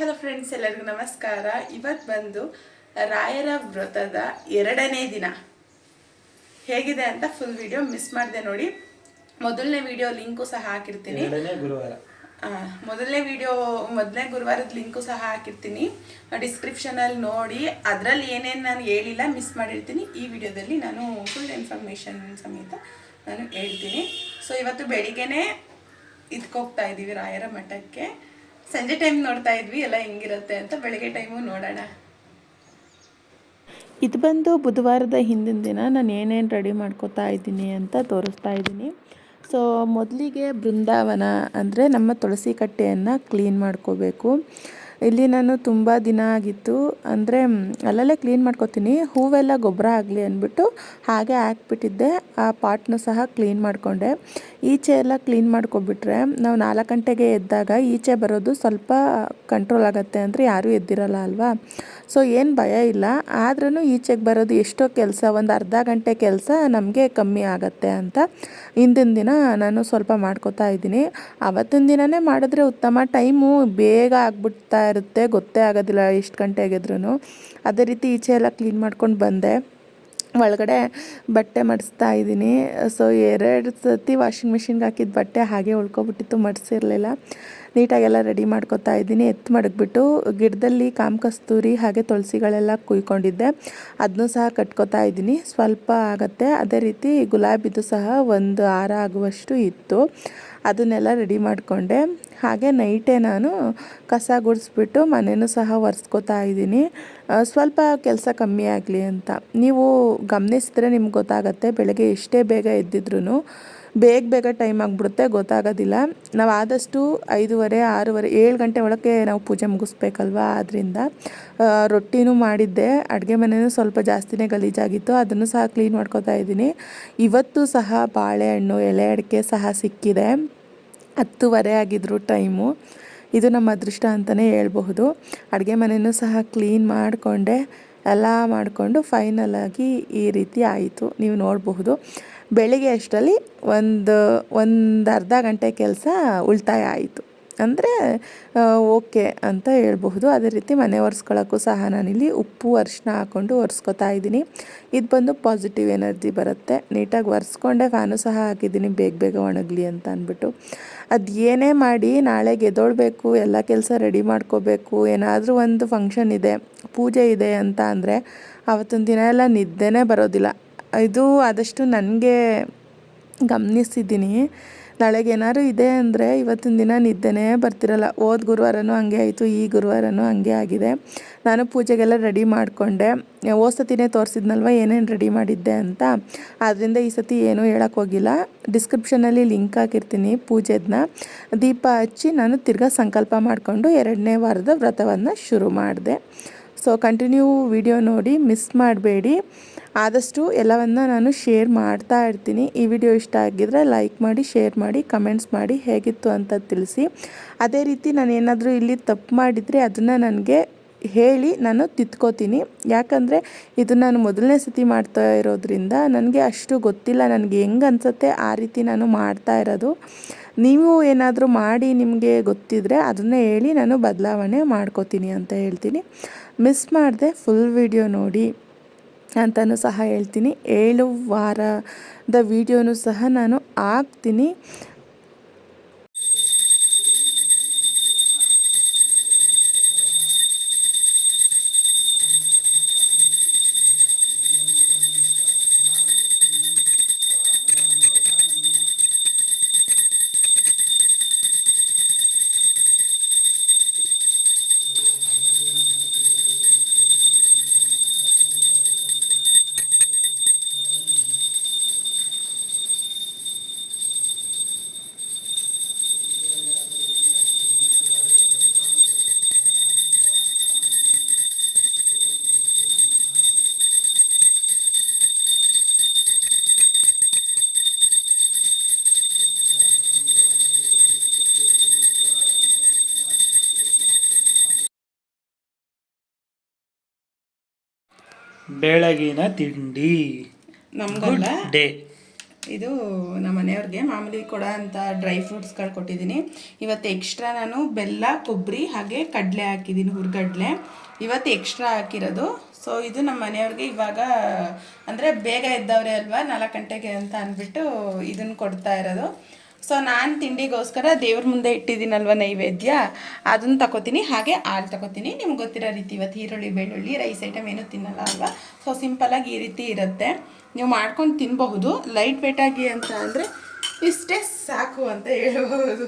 Hello friends ಎಲ್ಲರಿಗೂ ನಮಸ್ಕಾರ. ಇವತ್ತು ಬಂದು ರಾಯರ ವ್ರತದ ಎರಡನೇ ದಿನ. ಹೇಗಿದೆ ಅಂತ ಫುಲ್ ವಿಡಿಯೋ ಮಿಸ್ ಮಾಡಿದೆ ನೋಡಿ. ಮೊದಲನೇ ವಿಡಿಯೋ ಲಿಂಕು ಸಹ ಹಾಕಿರ್ತೀನಿ. ಗುರುವಾರ. ಮೊದಲನೇ ವಿಡಿಯೋ ಮೊದಲನೇ ಗುರುವಾರದ ಲಿಂಕು ಸಹ ಹಾಕಿರ್ತೀನಿ. ಡಿಸ್ಕ್ರಿಪ್ಷನಲ್ಲಿ ನೋಡಿ. ಅದರಲ್ಲಿ ಏನೇನು ನಾನು ಹೇಳಿಲ್ಲ ಮಿಸ್ ಮಾಡಿರ್ತೀನಿ. ಈ ವಿಡಿಯೋದಲ್ಲಿ ನಾನು ಫುಲ್ ಇನ್ಫಾರ್ಮೇಷನ್ ಸಮೇತ ನಾನು ಹೇಳ್ತೀನಿ. ಸೊ ಇವತ್ತು ಬೆಳಿಗ್ಗೆನೇ ಇದಕ್ಕೋಗ್ತಾ ಇದ್ದೀವಿ ರಾಯರ ಮಠಕ್ಕೆ. ಸಂಜೆ ಟೈಮ್ ನೋಡ್ತಾ ಇದ್ವಿ, ಎಲ್ಲ ಹೆಂಗಿರುತ್ತೆ ಅಂತ ಬೆಳಗ್ಗೆ ಟೈಮು ನೋಡೋಣ. ಇದು ಬಂದು ಬುಧವಾರದ ಹಿಂದಿನ ದಿನ ನಾನು ಏನೇನು ರೆಡಿ ಮಾಡ್ಕೋತಾ ಇದ್ದೀನಿ ಅಂತ ತೋರಿಸ್ತಾ ಇದ್ದೀನಿ. ಸೊ ಮೊದಲಿಗೆ ಬೃಂದಾವನ ಅಂದರೆ ನಮ್ಮ ತುಳಸಿ ಕಟ್ಟೆಯನ್ನು ಕ್ಲೀನ್ ಮಾಡ್ಕೋಬೇಕು. ಇಲ್ಲಿ ನಾನು ತುಂಬ ದಿನ ಆಗಿತ್ತು. ಅಂದರೆ ಅಲ್ಲಲ್ಲೇ ಕ್ಲೀನ್ ಮಾಡ್ಕೋತೀನಿ. ಹೂವೆಲ್ಲ ಗೊಬ್ಬರ ಆಗಲಿ ಅಂದ್ಬಿಟ್ಟು ಹಾಗೆ ಹಾಕ್ಬಿಟ್ಟಿದ್ದೆ. ಆ ಪಾಟ್ನು ಸಹ ಕ್ಲೀನ್ ಮಾಡಿಕೊಂಡೆ. ಈಚೆ ಎಲ್ಲ ಕ್ಲೀನ್ ಮಾಡ್ಕೊಬಿಟ್ರೆ, ನಾವು ನಾಲ್ಕು ಗಂಟೆಗೆ ಎದ್ದಾಗ ಈಚೆ ಬರೋದು ಸ್ವಲ್ಪ ಕಂಟ್ರೋಲ್ ಆಗುತ್ತೆ ಅಂದರೆ ಯಾರೂ ಎದ್ದಿರಲ್ಲ ಅಲ್ವಾ? ಸೊ ಏನು ಭಯ ಇಲ್ಲ. ಆದ್ರೂ ಈಚೆಗೆ ಬರೋದು ಎಷ್ಟೋ ಕೆಲಸ, ಒಂದು ಅರ್ಧ ಗಂಟೆ ಕೆಲಸ ನಮಗೆ ಕಮ್ಮಿ ಆಗತ್ತೆ ಅಂತ ಹಿಂದಿನ ದಿನ ನಾನು ಸ್ವಲ್ಪ ಮಾಡ್ಕೋತಾ ಇದ್ದೀನಿ. ಅವತ್ತಿನ ದಿನವೇ ಮಾಡಿದ್ರೆ ಉತ್ತಮ. ಟೈಮು ಬೇಗ ಆಗ್ಬಿಡ್ತಾ ಇರುತ್ತೆ, ಗೊತ್ತೇ ಆಗೋದಿಲ್ಲ ಎಷ್ಟು ಗಂಟೆ ಆಗಿದ್ರು ಅದೇ ರೀತಿ ಈಚೆ ಎಲ್ಲ ಕ್ಲೀನ್ ಮಾಡ್ಕೊಂಡು ಬಂದೆ. ಒಳಗಡೆ ಬಟ್ಟೆ ಮಡಿಸ್ತಾ ಇದ್ದೀನಿ. ಸೊ ಎರಡು ಸತಿ ವಾಷಿಂಗ್ ಮಿಷಿನ್ಗೆ ಹಾಕಿದ ಬಟ್ಟೆ ಹಾಗೆ ಉಳ್ಕೊಬಿಟ್ಟಿತ್ತು, ಮಡಿಸಿರಲಿಲ್ಲ. ನೀಟಾಗೆಲ್ಲ ರೆಡಿ ಮಾಡ್ಕೊತಾ ಇದ್ದೀನಿ. ಎತ್ತು ಮಡಗ್ಬಿಟ್ಟು ಗಿಡದಲ್ಲಿ ಕಾಮ ಕಸ್ತೂರಿ ಹಾಗೆ ತುಳಸಿಗಳೆಲ್ಲ ಕುಯ್ಕೊಂಡಿದ್ದೆ. ಅದನ್ನೂ ಸಹ ಕಟ್ಕೊತಾ ಇದ್ದೀನಿ. ಸ್ವಲ್ಪ ಆಗತ್ತೆ. ಅದೇ ರೀತಿ ಗುಲಾಬಿದು ಸಹ ಒಂದು ಹಾರ ಆಗುವಷ್ಟು ಇತ್ತು. ಅದನ್ನೆಲ್ಲ ರೆಡಿ ಮಾಡಿಕೊಂಡೆ. ಹಾಗೆ ನೈಟೇ ನಾನು ಕಸ ಗುಡಿಸ್ಬಿಟ್ಟು ಮನೆಯೂ ಸಹ ಒರೆಸ್ಕೊತಾ ಇದ್ದೀನಿ. ಸ್ವಲ್ಪ ಕೆಲಸ ಕಮ್ಮಿ ಆಗಲಿ ಅಂತ. ನೀವು ಗಮನಿಸಿದ್ರೆ ನಿಮ್ಗೆ ಗೊತ್ತಾಗತ್ತೆ, ಬೆಳಗ್ಗೆ ಎಷ್ಟೇ ಬೇಗ ಎದ್ದಿದ್ರು ಬೇಗ ಬೇಗ ಟೈಮ್ ಆಗಿಬಿಡುತ್ತೆ, ಗೊತ್ತಾಗೋದಿಲ್ಲ. ನಾವು ಆದಷ್ಟು ಐದೂವರೆ, ಆರೂವರೆ, ಏಳು ಗಂಟೆ ಒಳಗೆ ನಾವು ಪೂಜೆ ಮುಗಿಸ್ಬೇಕಲ್ವಾ? ಆದ್ದರಿಂದ ರೊಟ್ಟಿನೂ ಮಾಡಿದ್ದೆ. ಅಡುಗೆ ಮನೆಯೂ ಸ್ವಲ್ಪ ಜಾಸ್ತಿನೇ ಗಲೀಜಾಗಿತ್ತು. ಅದನ್ನು ಸಹ ಕ್ಲೀನ್ ಮಾಡ್ಕೋತಾ ಇದ್ದೀನಿ. ಇವತ್ತು ಸಹ ಬಾಳೆಹಣ್ಣು, ಎಲೆ ಅಡಿಕೆ ಸಹ ಸಿಕ್ಕಿದೆ. ಹತ್ತುವರೆ ಆಗಿದ್ರು ಟೈಮು. ಇದು ನಮ್ಮ ಅದೃಷ್ಟ ಅಂತಲೇ ಹೇಳ್ಬಹುದು. ಅಡುಗೆ ಮನೆಯೂ ಸಹ ಕ್ಲೀನ್ ಮಾಡಿಕೊಂಡೆ, ಎಲ್ಲ ಮಾಡಿಕೊಂಡು ಫೈನಲಾಗಿ ಈ ರೀತಿ ಆಯಿತು. ನೀವು ನೋಡಬಹುದು. ಬೆಳಿಗ್ಗೆ ಅಷ್ಟರಲ್ಲಿ ಒಂದು ಒಂದು ಅರ್ಧ ಗಂಟೆ ಕೆಲಸ ಉಳಿತಾಯ ಆಯಿತು. ಅಂದರೆ ಓಕೆ ಅಂತ ಹೇಳ್ಬಹುದು. ಅದೇ ರೀತಿ ಮನೆ ಒರೆಸ್ಕೊಳ್ಳೋಕ್ಕೂ ಸಹ ನಾನಿಲ್ಲಿ ಉಪ್ಪು ಅರಿಶಿನ ಹಾಕ್ಕೊಂಡು ಒರೆಸ್ಕೊತಾ ಇದ್ದೀನಿ. ಇದು ಬಂದು ಪಾಸಿಟಿವ್ ಎನರ್ಜಿ ಬರುತ್ತೆ. ನೀಟಾಗಿ ಒರೆಸ್ಕೊಂಡೆ ಫ್ಯಾನು ಸಹ ಹಾಕಿದ್ದೀನಿ, ಬೇಗ ಬೇಗ ಒಣಗಲಿ ಅಂತ ಅಂದ್ಬಿಟ್ಟು. ಅದು ಏನೇ ಮಾಡಿ ನಾಳೆ ಎದ್ದೊಳ್ಬೇಕು ಎಲ್ಲ ಕೆಲಸ ರೆಡಿ ಮಾಡ್ಕೋಬೇಕು, ಏನಾದರೂ ಒಂದು ಫಂಕ್ಷನ್ ಇದೆ, ಪೂಜೆ ಇದೆ ಅಂತ ಅಂದರೆ ಅವತ್ತೊಂದು ದಿನ ಎಲ್ಲ ನಿದ್ದೆನೇ ಬರೋದಿಲ್ಲ. ಇದು ಆದಷ್ಟು ನನಗೆ ಗಮನಿಸಿದ್ದೀನಿ. ನಾಳೆಗೆ ಏನಾದ್ರು ಇದೆ ಅಂದರೆ ಇವತ್ತಿನ ದಿನ ನಿದ್ದೆನೇ ಬರ್ತಿರಲ್ಲ. ಹೋದ ಗುರುವಾರನೂ ಹಂಗೆ ಆಯಿತು, ಈ ಗುರುವಾರನೂ ಹಂಗೆ ಆಗಿದೆ. ನಾನು ಪೂಜೆಗೆಲ್ಲ ರೆಡಿ ಮಾಡಿಕೊಂಡೆ. ಹೋದ ಸತಿನೇ ತೋರಿಸಿದ್ನಲ್ವ ಏನೇನು ರೆಡಿ ಮಾಡಿದ್ದೆ ಅಂತ. ಆದ್ದರಿಂದ ಈ ಸತಿ ಏನೂ ಹೇಳಕ್ಕೆ ಹೋಗಿಲ್ಲ. ಡಿಸ್ಕ್ರಿಪ್ಷನಲ್ಲಿ ಲಿಂಕ್ ಹಾಕಿರ್ತೀನಿ ಪೂಜೆದನ್ನ ದೀಪ ಹಚ್ಚಿ ನಾನು ತಿರ್ಗಾ ಸಂಕಲ್ಪ ಮಾಡಿಕೊಂಡು ಎರಡನೇ ವಾರದ ವ್ರತವನ್ನು ಶುರು ಮಾಡಿದೆ. ಸೊ ಕಂಟಿನ್ಯೂ ವಿಡಿಯೋ ನೋಡಿ ಮಿಸ್ ಮಾಡಬೇಡಿ. ಆದಷ್ಟು ಎಲ್ಲವನ್ನು ನಾನು ಶೇರ್ ಮಾಡ್ತಾ ಇರ್ತೀನಿ. ಈ ವಿಡಿಯೋ ಇಷ್ಟ ಆಗಿದ್ರೆ ಲೈಕ್ ಮಾಡಿ ಶೇರ್ ಮಾಡಿ ಕಮೆಂಟ್ಸ್ ಮಾಡಿ, ಹೇಗಿತ್ತು ಅಂತ ತಿಳಿಸಿ. ಅದೇ ರೀತಿ ನಾನು ಏನಾದರೂ ಇಲ್ಲಿ ತಪ್ಪು ಮಾಡಿದರೆ ಅದನ್ನು ನನಗೆ ಹೇಳಿ ನಾನು ತಿದ್ಕೋತೀನಿ ಯಾಕಂದರೆ ಇದು ನಾನು ಮೊದಲನೇ ಸತಿ ಮಾಡ್ತಾ ಇರೋದ್ರಿಂದ ನನಗೆ ಅಷ್ಟು ಗೊತ್ತಿಲ್ಲ. ನನಗೆ ಹೆಂಗೆ ಅನಿಸುತ್ತೆ ಆ ರೀತಿ ನಾನು ಮಾಡ್ತಾ ಇರೋದು. ನೀವು ಏನಾದರೂ ಮಾಡಿ ನಿಮಗೆ ಗೊತ್ತಿದ್ದರೆ ಅದನ್ನೇ ಹೇಳಿ ನಾನು ಬದಲಾವಣೆ ಮಾಡ್ಕೋತೀನಿ ಅಂತ ಹೇಳ್ತೀನಿ. ಮಿಸ್ ಮಾಡಿದೆ ಫುಲ್ ವಿಡಿಯೋ ನೋಡಿ ಅಂತಲೂ ಸಹ ಹೇಳ್ತೀನಿ. ಏಳು ವಾರದ ವಿಡಿಯೋನೂ ಸಹ ನಾನು ಹಾಕ್ತೀನಿ. ಬೆಳಗಿನ ತಿಂಡಿ. ನಮಗಲ್ಲ. ಡೇ ಇದು ನಮ್ಮ ಮನೆಯವ್ರಿಗೆ ಮಾಮೂಲಿ ಕೊಡೋ ಅಂತ ಡ್ರೈ ಫ್ರೂಟ್ಸ್ಗಳು ಕೊಟ್ಟಿದ್ದೀನಿ. ಇವತ್ತು ಎಕ್ಸ್ಟ್ರಾ ನಾನು ಬೆಲ್ಲ ಕೊಬ್ಬರಿ ಹಾಗೆ ಕಡಲೆ ಹಾಕಿದ್ದೀನಿ ಹುರ್ಗಡ್ಲೆ. ಇವತ್ತು ಎಕ್ಸ್ಟ್ರಾ ಹಾಕಿರೋದು. ಸೊ ಇದು ನಮ್ಮ ಮನೆಯವ್ರಿಗೆ ಇವಾಗ ಅಂದರೆ ಬೇಗ ಎದ್ದವ್ರೆ ಅಲ್ವಾ ನಾಲ್ಕು ಗಂಟೆಗೆ ಅಂತ ಅಂದ್ಬಿಟ್ಟು ಇದನ್ನು ಕೊಡ್ತಾ ಇರೋದು. ಸೊ ನಾನು ತಿಂಡಿಗೋಸ್ಕರ ದೇವ್ರ ಮುಂದೆ ಇಟ್ಟಿದ್ದೀನಲ್ವ ನೈವೇದ್ಯ? ಅದನ್ನು ತಗೋತೀನಿ ಹಾಗೆ ಹಾಲು ತಗೋತೀನಿ ನಿಮ್ಗೆ ಗೊತ್ತಿರೋ ರೀತಿ ಇವತ್ತು ಈರುಳ್ಳಿ, ಬೆಳ್ಳುಳ್ಳಿ, ರೈಸ್ ಐಟಮ್ ಏನೂ ತಿನ್ನಲ್ಲ ಅಲ್ವಾ? ಸೊ ಸಿಂಪಲಾಗಿ ಈ ರೀತಿ ಇರುತ್ತೆ. ನೀವು ಮಾಡ್ಕೊಂಡು ತಿನ್ನಬಹುದು ಲೈಟ್ ವೇಟಾಗಿ ಅಂತ ಅಂದರೆ ಇಷ್ಟೇ ಸಾಕು ಅಂತ ಹೇಳ್ಬೋದು